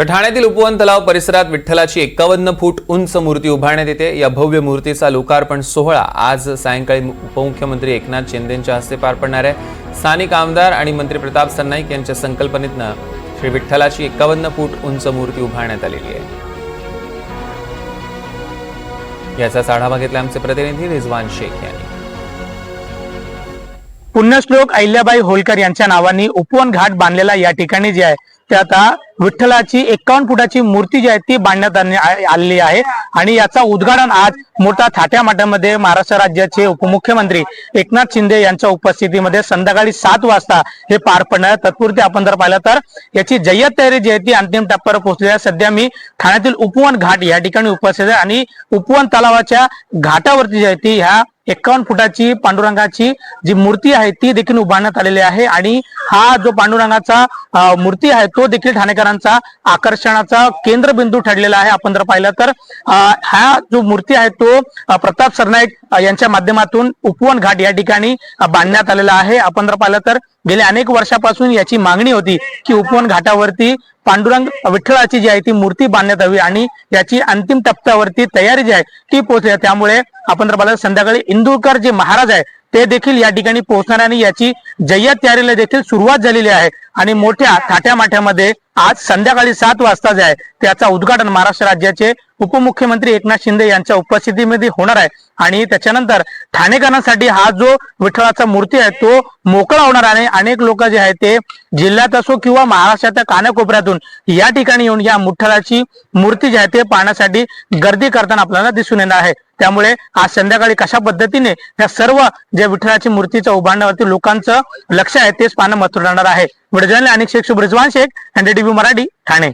तर ठाण्यातील उपवन तलाव परिसरात विठ्ठलाची एकावन्न फूट उंच मूर्ती उभारण्यात येते. या भव्य मूर्तीचा लोकार्पण सोहळा आज सायंकाळी उपमुख्यमंत्री एकनाथ शिंदेंच्या हस्ते पार पडणार आहे. स्थानिक आमदार आणि मंत्री प्रताप सरनाईक यांच्या संकल्पनेतनं श्री विठ्ठलाची एकावन्न फूट उंच मूर्ती उभारण्यात आलेली आहे. याचाच आढावा घेतला आमचे प्रतिनिधी रिझवान शेख यांनी. पुण्यश्लोक अहिल्याबाई होलकर यांच्या नावाने उपवन घाट बांधलेला या ठिकाणी जे आहे ते आता विठ्ठलाची एकावन्न फुटाची मूर्ती जी आहे ती बांधण्यात आलेली आहे. आणि याचा उद्घाटन आज मोठा थाट्या माट्यामध्ये महाराष्ट्र राज्याचे उपमुख्यमंत्री एकनाथ शिंदे यांच्या उपस्थितीमध्ये संध्याकाळी सात वाजता हे पार पडणार आहे. तत्पुरते आपण जर पाहिलं तर याची जय्यत तयारी जी आहे ती अंतिम टप्प्यावर पोहोचली आहे. सध्या मी ठाण्यातील उपवन घाट या ठिकाणी उपस्थित आहे आणि उपवन तलावाच्या घाटावरती जी आहे ती ह्या एकावन्न फुटाची पांडुरंगाची जी मूर्ती आहे ती देखील उभारण्यात आलेली आहे. आणि हा जो पांडुरंगाचा मूर्ती आहे तो देखील ठाणेकरांचा आकर्षणाचा केंद्रबिंदू ठरलेला आहे. आपण जर पाहिलं तर हा जो मूर्ती आहे तो प्रताप सरनाईक यांच्या माध्यमातून उपवन घाट या ठिकाणी बांधण्यात आलेला आहे. आपण जर पाहिलं तर गेल्या अनेक वर्षापासून याची मागणी होती की उपवन घाटावरती पांडुरंग विठ्ठलाची जी आहे ती मूर्ती बांधण्यात हवी आणि याची अंतिम टप्प्यावरती तयारी जी आहे ती पोहोचली. त्यामुळे आपण जर पाहिलं संध्याकाळी इंदुरकर जे महाराज आहे ते देखील या ठिकाणी पोहोचणार आणि याची जय्यत तयारीला देखील सुरुवात झालेली आहे. आणि मोठ्या थाट्या माठ्यामध्ये आज संध्याकाळी सात वाजता जे आहे. त्याचा उद्घाटन महाराष्ट्र राज्याचे उपमुख्यमंत्री एकनाथ शिंदे यांच्या उपस्थितीमध्ये होणार आहे. आणि त्याच्यानंतर ठाणेकरांसाठी हा जो विठ्ठलाचा मूर्ती आहे तो मोकळा होणार आहे. अनेक लोक जे आहेत ते जिल्ह्यात असो किंवा महाराष्ट्राच्या कानाकोपऱ्यातून या ठिकाणी येऊन या मुठ्ठलाची मूर्ती जी आहे ते पाहण्यासाठी गर्दी करताना आपल्याला दिसून येणार आहे. त्यामुळे आज संध्याकाळी कशा पद्धतीने या सर्व जे विठ्ठलाची मूर्तीच्या उभारण्यावरती लोकांचं लक्ष आहे तेच पाहणं महत्त्व राहणार आहे. व्हिडिओ अनेक शेख शुभ ब्रजवान शेख एनडीटीव्ही मराठी ठाणे.